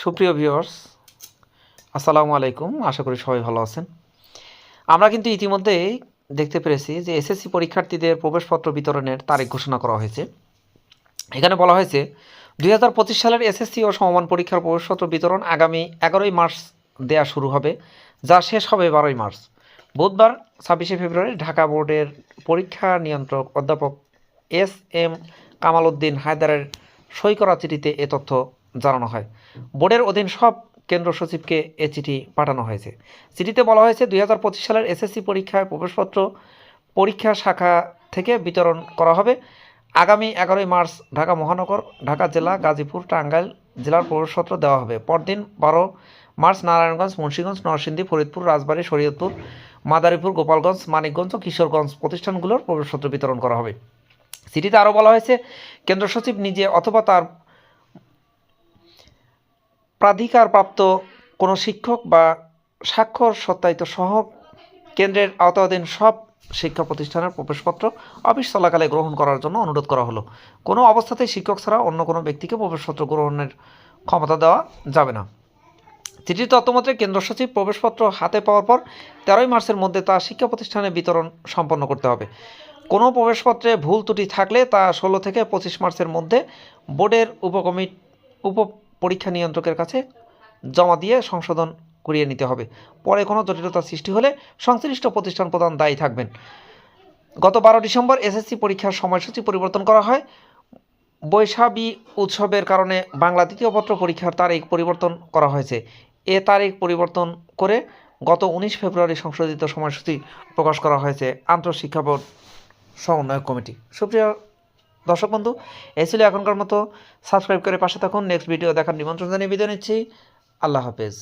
সুপ্রিয় ভিউয়ার্স, আসসালামু আলাইকুম। আশা করি সবাই ভালো আছেন। আমরা কিন্তু ইতিমধ্যেই দেখতে পেরেছি যে এসএসসি পরীক্ষার্থীদের প্রবেশপত্র বিতরণের তারিখ ঘোষণা করা হয়েছে। এখানে বলা হয়েছে, দুই হাজার পঁচিশ সালের এসএসসি ও সমমান পরীক্ষার প্রবেশপত্র বিতরণ আগামী এগারোই মার্চ দেয়া শুরু হবে, যা শেষ হবে বারোই মার্চ। বুধবার, ছাব্বিশে ফেব্রুয়ারি, ঢাকা বোর্ডের পরীক্ষা নিয়ন্ত্রক অধ্যাপক এস এম কামাল উদ্দিন হায়দারের সই করা চিঠিতে এ তথ্য জানানো হয়। বোর্ডের অধীন সব কেন্দ্র সচিবকে এ চিঠি পাঠানো হয়েছে। চিঠিতে বলা হয়েছে, দুই হাজার পঁচিশ সালের এসএসসি পরীক্ষায় প্রবেশপত্র পরীক্ষা শাখা থেকে বিতরণ করা হবে। আগামী এগারোই মার্চ ঢাকা মহানগর, ঢাকা জেলা, গাজীপুর, টাঙ্গাইল জেলার প্রবেশপত্র দেওয়া হবে। পরদিন বারো মার্চ নারায়ণগঞ্জ, মুন্সিগঞ্জ, নরসিংদী, ফরিদপুর, রাজবাড়ী, শরীয়তপুর, মাদারীপুর, গোপালগঞ্জ, মানিকগঞ্জ ও কিশোরগঞ্জ প্রতিষ্ঠানগুলোর প্রবেশপত্র বিতরণ করা হবে। চিঠিতে আরও বলা হয়েছে, কেন্দ্র সচিব নিজে অথবা তার প্রাধিকারপ্রাপ্ত কোনো শিক্ষক বা স্বাক্ষর সত্যায়িত সহ কেন্দ্রের আওতাধীন সব শিক্ষা প্রতিষ্ঠানের প্রবেশপত্র অফিস চলাকালে গ্রহণ করার জন্য অনুরোধ করা হলো। কোনো অবস্থাতেই শিক্ষক ছাড়া অন্য কোনো ব্যক্তিকে প্রবেশপত্র গ্রহণের ক্ষমতা দেওয়া যাবে না। চিঠির তত্ত্বমতে কেন্দ্র সচিব প্রবেশপত্র হাতে পাওয়ার পর তেরোই মার্চের মধ্যে তা শিক্ষা প্রতিষ্ঠানে বিতরণ সম্পন্ন করতে হবে। কোনো প্রবেশপত্রে ভুল ত্রুটি থাকলে তা ষোলো থেকে পঁচিশ মার্চের মধ্যে বোর্ডের উপকমিট উপ পরীক্ষা নিয়ন্ত্রকের কাছে জমা দিয়ে সংশোধন করিয়ে নিতে হবে। পরে কোনো জটিলতা সৃষ্টি হলে সংশ্লিষ্ট প্রতিষ্ঠান প্রদান দায়ী থাকবেন। গত বারো ডিসেম্বর এসএসসি পরীক্ষার সময়সূচি পরিবর্তন করা হয়। বৈশাখী উৎসবের কারণে বাংলা দ্বিতীয় পত্র পরীক্ষার তারিখ পরিবর্তন করা হয়েছে। এ তারিখ পরিবর্তন করে গত উনিশ ফেব্রুয়ারি সংশোধিত সময়সূচি প্রকাশ করা হয়েছে। আন্তঃশিক্ষা বোর্ড সমন্বয় কমিটি। সুপ্রিয় দর্শক বন্ধু, এই ছিল এখনকার মতো। সাবস্ক্রাইব করে পাশে থাকুন। নেক্সট ভিডিও দেখার নিমন্ত্রণ জানিয়ে বিদায় নিচ্ছি। আল্লাহ হাফেজ।